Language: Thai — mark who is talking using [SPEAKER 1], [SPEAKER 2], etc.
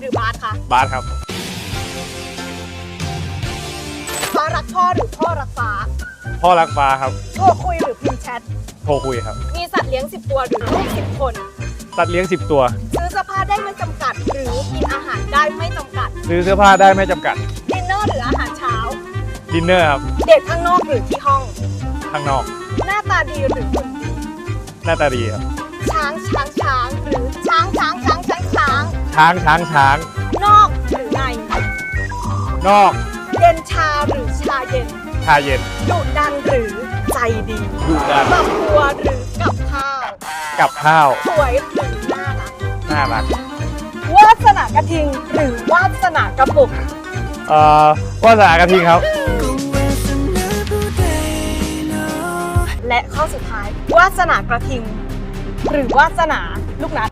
[SPEAKER 1] หรือบาสคะ
[SPEAKER 2] บาสครับ
[SPEAKER 1] ฟ้ารักพ่อหรือพ่อรักฟ้า
[SPEAKER 2] พ่อรักฟ้าครับ
[SPEAKER 1] โทรคุยหรือพิมพ์แชท
[SPEAKER 2] โทรคุยครับ
[SPEAKER 1] มีสัตว์เลี้ยง 10 ตัวหรือลูก10 คน
[SPEAKER 2] สัตว์เลี้ยง 10 ตัว
[SPEAKER 1] ซื้อเสื้อผ้าได้ไม่จำกัด หรือกินอาหารได้ไม่จำกัด
[SPEAKER 2] ซื้อเสื้อผ้าได้ไม่จำกัด
[SPEAKER 1] ดินเนอร์หรืออาหารเช้า
[SPEAKER 2] ดินเนอร์ครับ
[SPEAKER 1] เดทข้างนอกหรือที่ห้อง
[SPEAKER 2] ข้างนอก
[SPEAKER 1] หน้าตาดีหรือหุ่นดี
[SPEAKER 2] หน้าตาดีครับ
[SPEAKER 1] ช้างช้างช้างหรือ ช้างช้างช้างช้างนอกหรือใน
[SPEAKER 2] นอก
[SPEAKER 1] เย็นชาหรือชาเย็น
[SPEAKER 2] ชาเย็น
[SPEAKER 1] ดุดันหรือใจดี
[SPEAKER 2] ดุดัน
[SPEAKER 1] บักบัวหรือกับข้าว
[SPEAKER 2] กับข้าว
[SPEAKER 1] สวยหรือน่ารัก
[SPEAKER 2] น่ารัก
[SPEAKER 1] วาสนากระทิงหรือวาสนากระปุก
[SPEAKER 2] เอ่อวาสนากระทิงครับ
[SPEAKER 1] และข้อสุดท้ายวาสนากระทิง หรือวาสนาลูกนัด